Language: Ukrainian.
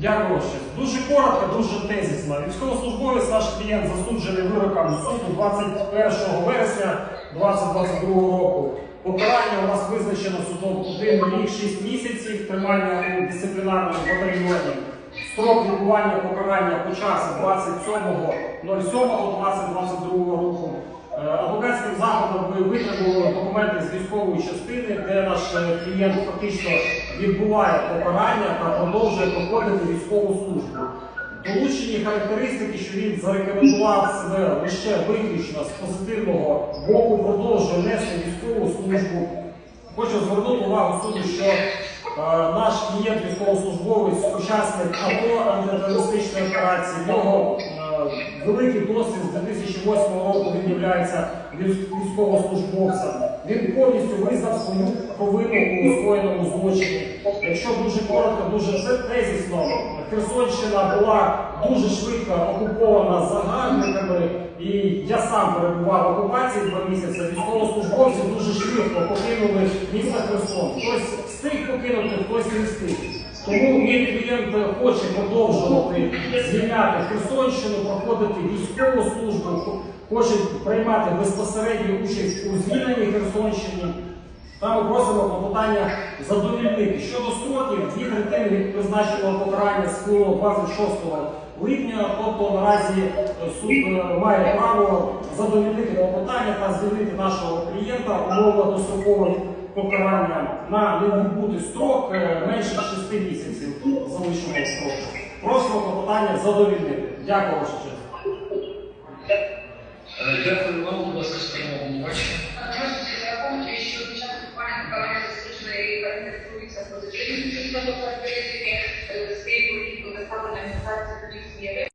Дякую ще. Дуже коротко, дуже тезісно. Військовослужбовець наш клієнт засуджений вироком суду 21 вересня 2022 року. Покарання у нас визначено судом 1 рік 6 місяців тримання у дисциплінарному батальйоні. Строк відбування покарання почався 27.07.2022 року. Адвокатським заходом ви витримали документи з військової частини, де наш е, клієнт фактично відбуває покарання та продовжує проходити військову службу. Долучені характеристики, що він зарекомендував себе лише виключно з позитивного боку, продовжує нести військову службу. Хочу звернути увагу суду, що е, наш клієнт військовослужбовець, учасник АТО антитерористичної операції, е, великий досвід з 2008 року він є військовослужбовцем. Він повністю визнав свою провину у скоєному злочині. Якщо дуже коротко, дуже все тезісно, Херсонщина була дуже швидко окупована загарбниками, і я сам перебував в окупації два місяці. Військовослужбовці дуже швидко покинули місто Херсон. Хтось встиг покинути, хтось не встиг. Тому мій клієнт хоче продовжувати звільняти Херсонщину, проходити військову службу, хоче приймати безпосередню участь у звільненні Херсонщини. Та ми просимо клопотання задовільнити. Щодо строків, дві третини призначеного покарання сплило 26 липня, тобто наразі е, суд е, має право задовільнити клопотання та звільнити нашого клієнта умова дострокового покарання на невідбутий строк е, менше 6 місяців залишеного строку. Просимо клопотання задовільнити. Дякую, ваша честь. Е, Дякую вам, будь ласка, сторона обвинувачення. Можете що під час купування покарання характеризується позитивним характеристики поліції